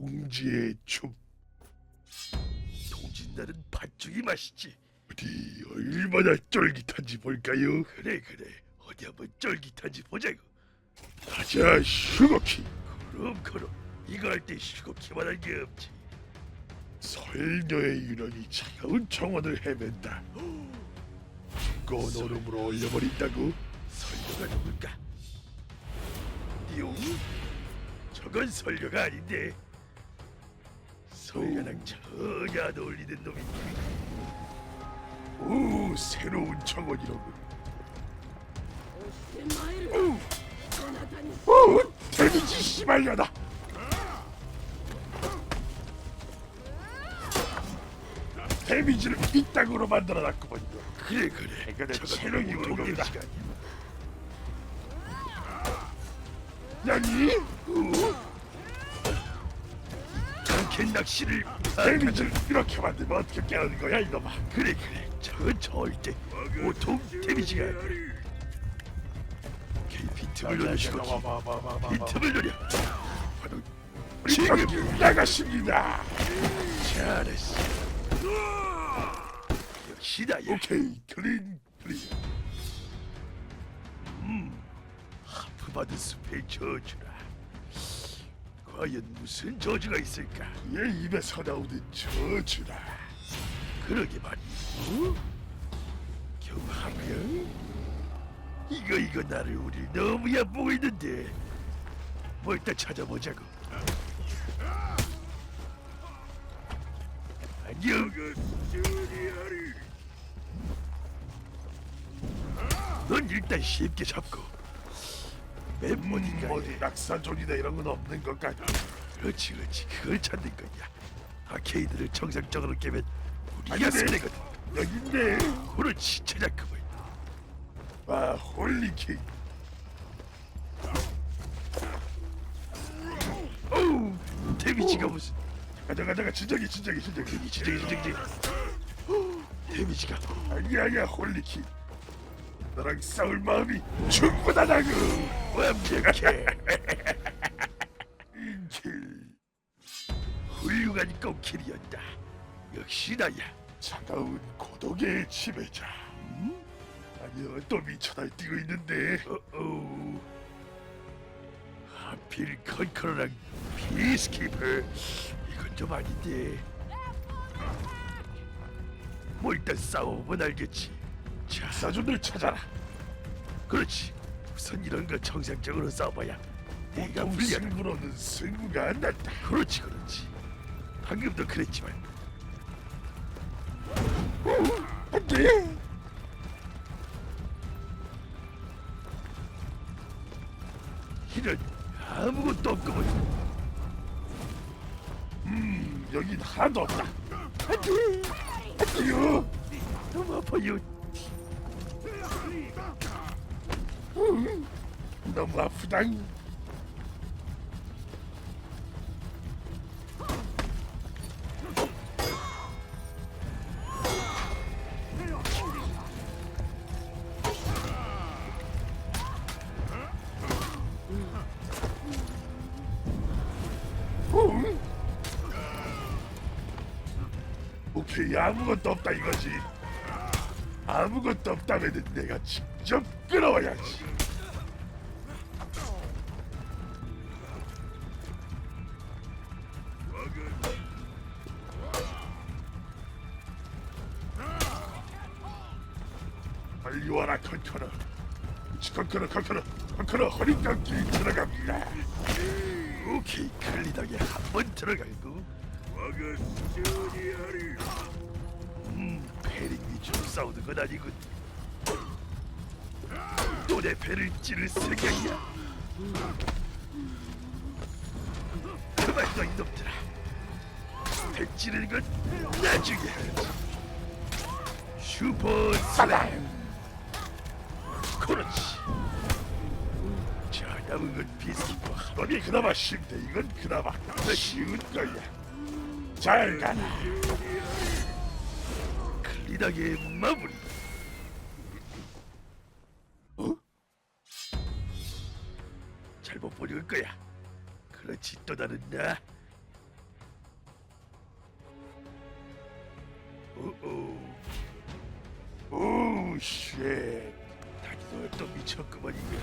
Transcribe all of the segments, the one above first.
동지의 춤 동진다는 팥죽이 맛있지. 어디 얼마나 쫄깃한지 볼까요? 그래 그래. 어디 한번 쫄깃한지 보자고. 가자 슈거키 그럼 그럼. 이거 할 때 슈거키만한 게 없지. 설녀의 유령이 차가운 정원을 헤맨다 두꺼운 얼음으로 얼려버린다고? 설녀가 누굴까? 띠용? 저건 설녀가 아닌데. 전략 전혀 안 어울리는 놈이니. 오, 새로운 정원이라고. 오, 오, 데미지 심하려다. 데미지를 이 땅으로 만들어놨구먼 그래 그래. 그러니까 체력이 오는 겁니다. 장캔 낚시를 데미지를 이렇게 만들면 어떻게 깨는 거야 이놈아? 그래 그래. 저을 때 보통 데미지가 아니야 빈틈을 노려 슈거키 봐봐봐봐봐 빈틈을 노려 바로 지금 나가십니다. 잘했어. 역시 나야 오케이 클린 클린. 하프받은 숲의 저주라 과연 무슨 저주가 있을까? 얘 입에서 나오는 저주다 그러게 말이야 경하면? 이거 이거 나를 우리 너무 얕보고 있는데. 뭐 일단 찾아보자고. 안녕. 넌 일단 쉽게 잡고 맨머리가 어디 낙사존이나 이런 건 없는 것 같아. 그렇지 그렇지. 그걸 찾는 거야. 아케이드를 정상적으로 깨면 우리가. 승리거든. 있네. 그렇지 찾아그거 아 홀리케이 어우 데미지가 무슨 가자 가자가 진정이 진정이 진정이 진정이 진정이 데미지가. 아니야 아니야. 홀리케이 너랑 싸울 마음이 충분하다고. 완벽해. 인킬 훌륭한 꽃길이었다. 역시 나야. 차가운 고독의 지배자. 음? 아니야 또 미쳐 날뛰고 있는데? 어어. 하필 컨커러랑 피스키퍼. 이건 좀 아닌데. 뭐 일단 싸워보면 알겠지 자 사존들 찾아라. 그렇지. 우선 이런 거 정상적으로 싸워봐야 내가 보통 불리하다. 승부로는 승부가 안 난다. 그렇지 그렇지. 방금도 그랬지만. 안돼. 이런 아무것도 없구먼. 음 여긴 하나도 없다. 안돼. 안돼요. 너무 아파요 음, 너무 아프당 음. 오케이 아무것도 없다 이거지 아무것도 없다면 내가 직접 끌어와야지. 빨리 와라 컨커러. 컨커러 컨커러. 컨커러 허리 감기 들어갑니다. 오케이 클리덕에 한 번 들어갈고. 음 위주로 싸우는 건 아니군. 또 내 배를 찌를 생각이야. 그만 둬 이놈들아. 배 찌르는 건 나중에 하지. 슈퍼 슬라임 그렇지. 자 남은 건 비스킷과 한 너니 그나마 쉽대 이건 그나마 쉬운 거야. 잘 가라 일하게 마무리. 어? 잘못 버릴 거야. 그렇지 또 다른 나. 오오. 오우 다리도 또 미쳤구만 이게.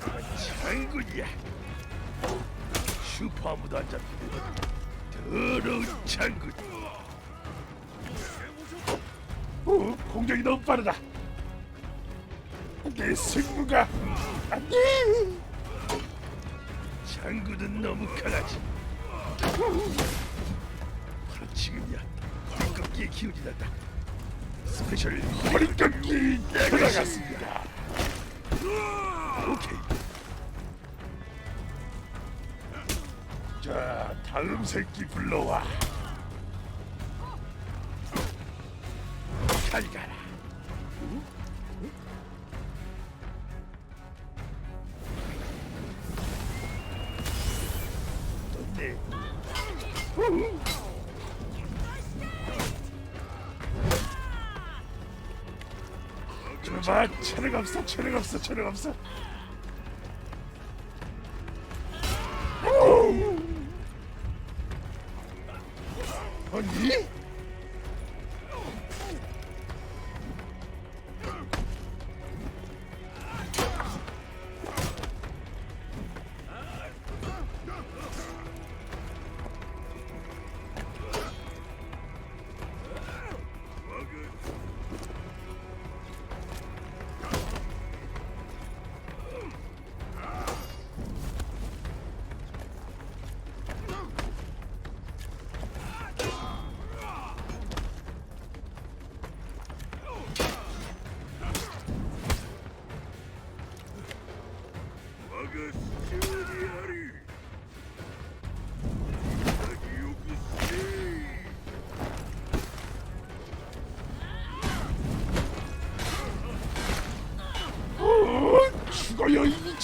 아, 장군이야. 슈퍼 아무도 안 잡히는. 더러운 장군 오, 공격이 너무 빠르다. 내 승부가 안돼. 장군은 너무 강하지 바로 지금이야 허리꺾기에 기운이 난다 스페셜 허리깎기 들어갔습니다. 오케이 다음 새끼 불러와. 잘 가라 떴네 봐, 체력 없어, 체력 없어, 체력 없어. 아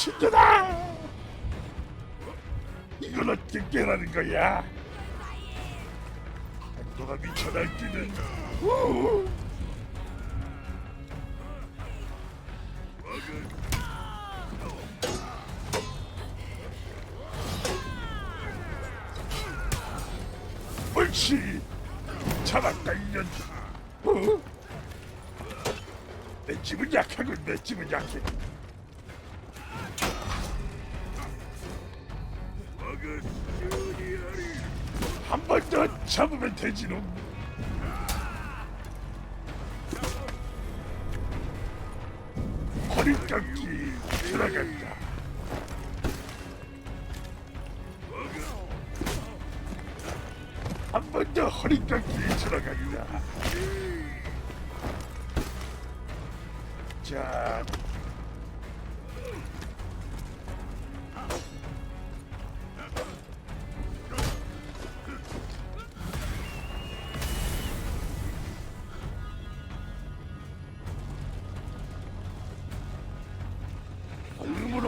친년아! 이걸 어떻게 깨라는 거야? 너가 미쳐 날뛰는 오! 옳지 잡았다 이년 어? 내 집은 약하군 내 집은 약해 한 번 더 잡으면 되지 놈 허리깎기 들어간다. 한 번 더 허리깎기 들어간다. 자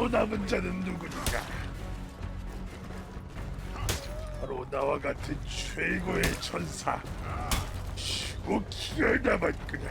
남은 자는 누구인가? 바로 나와 같은 최고의 천사 슈고키가 남았구나.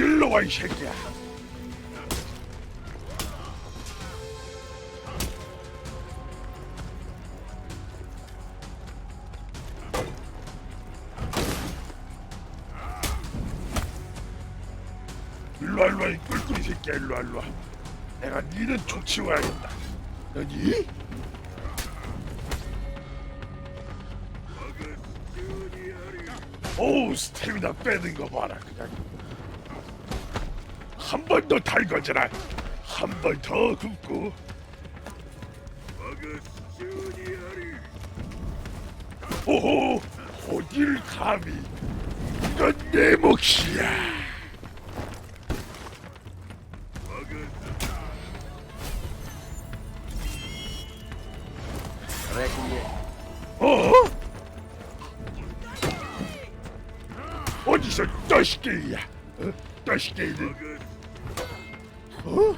일로 와 이 새끼야. 일로 와 일로 와이 꿀꿀이 새끼야 일로 와 일로 와. 내가 니는 족치워야겠다. 너니? 어우 스태미나 빼는 거 봐라 그냥. 한 번 더 달궈져라 한 번 더 굽고 오호 어딜 감히 이건 내 몫이야 어? 어디서 떠시게이야? 어? 떠시게이는? Huh?